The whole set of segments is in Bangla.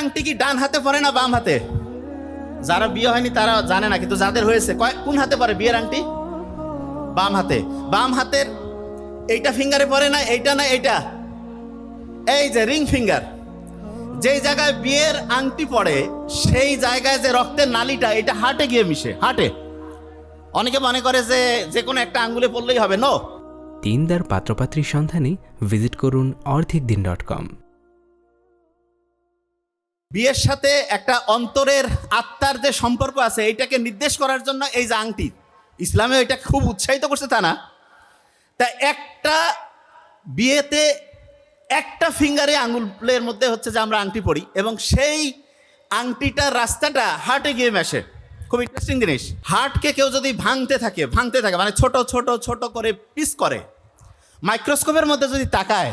আংটি কি ডান হাতে পরে না বাম হাতে? যারা বিয়ে হয়নি তারা জানে না, কিন্তু যাদের হয়েছে কোন হাতে পরে বিয়ের আংটি? বাম হাতে। বাম হাতের এইটা ফিঙ্গারে পরে না, এইটা না, এইটা? এই যে রিং ফিঙ্গার। যেই জায়গায় বিয়ের আংটি পড়ে, সেই জায়গায় যে রক্তের নালিটা, এটা হাটে গিয়ে মিশে, হাটে। অনেকে মনে করে যে যে কোনো একটা আঙ্গুলে পড়লেই হবে নো তিনদার পাত্রপাত্রীর সন্ধানে ভিজিট করুন অর্ধেক দিন ডট কম। বিয়ের সাথে একটা অন্তরের আত্মার যে সম্পর্ক আছে, এইটাকে নির্দেশ করার জন্য এই যে আংটি, ইসলামে এটা খুব উৎসাহিত করছে তা না। তা একটা বিয়েতে একটা ফিঙ্গারে আঙুলের মধ্যে হচ্ছে যে আমরা আংটি পড়ি এবং সেই আংটিটার রাস্তাটা হার্টে গিয়ে মেশে। খুব ইন্টারেস্টিং জিনিস। হার্টকে কেউ যদি ভাঙতে থাকে ভাঙতে থাকে মানে ছোট ছোট ছোট করে পিস করে মাইক্রোস্কোপের মধ্যে যদি তাকায়,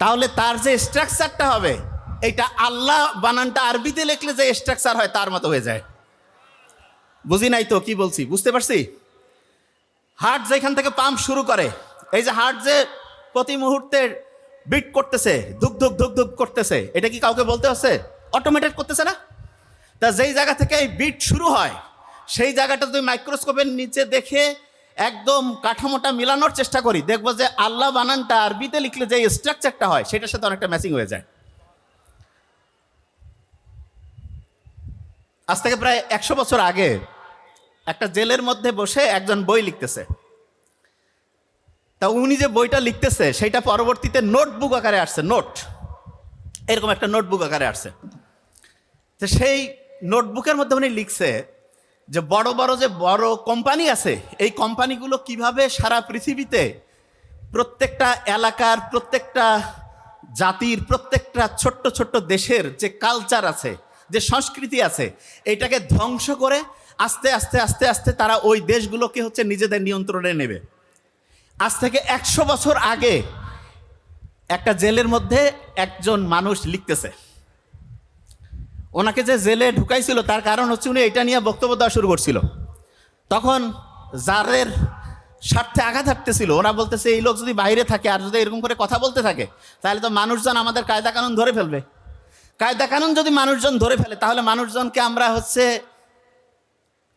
তাহলে তার যে স্ট্রাকচারটা হবে এইটা আল্লাহ বানানটা আরবিতে লিখলে যে স্ট্রাকচার হয়, তার মতো হয়ে যায়। বুঝি নাই তো, কি বলছি? বুঝতে পারছি? হার্ট যেখান থেকে পাম্প শুরু করে, এই যে হার্ট যে প্রতি মুহূর্তে বিট করতেছে, ধুক ধুক ধুক ধুক করতেছে, এটা কি কাউকে বলতে হচ্ছে? অটোমেটেড করতেছে না? তা যেই জায়গা থেকে এই বিট শুরু হয়, সেই জায়গাটা যদি মাইক্রোস্কোপের নিচে দেখে একদম কাঠামোটা মিলানোর চেষ্টা করি, দেখব যে আল্লাহ বানানটা আরবিতে লিখলে যে স্ট্রাকচারটা হয়, সেটার সাথে অনেকটা ম্যাচিং হয়ে যায়। আজ থেকে প্রায় একশো বছর আগে একটা জেলের মধ্যে বসে একজন বই লিখতেছে। তা উনি যে বইটা লিখতেছে সেটা পরবর্তীতে নোটবুক আকারে আসছে, নোট। এরকম একটা নোটবুক আকারে আসছে। তো সেই নোটবুকের মধ্যে উনি লিখছে যে, বড় বড় যে বড় কোম্পানি আছে, এই কোম্পানিগুলো কীভাবে সারা পৃথিবীতে প্রত্যেকটা এলাকার, প্রত্যেকটা জাতির, প্রত্যেকটা ছোট্ট ছোট্ট দেশের যে কালচার আছে যে সংস্কৃতি আছে, এটাকে ধ্বংস করে আস্তে আস্তে আস্তে আস্তে তারা ওই দেশগুলোকে হচ্ছে নিজেদের নিয়ন্ত্রণে নেবে। আজ থেকে একশো বছর আগে একটা জেলের মধ্যে একজন মানুষ লিখতেছে। ওনাকে যে জেলে ঢুকাইছিল, তার কারণ হচ্ছে উনি এটা নিয়ে বক্তব্য দেওয়া শুরু করছিল। তখন জারের স্বার্থে আঘাত হাঁটতেছিল। ওরা বলতেছে, এই লোক যদি বাইরে থাকে আর যদি এরকম করে কথা বলতে থাকে, তাহলে তো মানুষজন আমাদের কায়দা কানুন ধরে ফেলবে। কায়দা কানুন যদি মানুষজন ধরে ফেলে, তাহলে মানুষজনকে আমরা হচ্ছে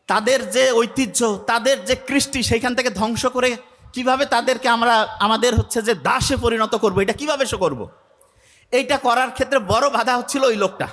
তাদের যে ঐতিহ্য, তাদের যে কৃষ্টি, সেইখান থেকে ধ্বংস করে কীভাবে তাদেরকে আমরা, আমাদের হচ্ছে যে দাসে পরিণত করব, এটা কীভাবে সে করব? এইটা করার ক্ষেত্রে বড় বাধা হচ্ছিল ওই লোকটা।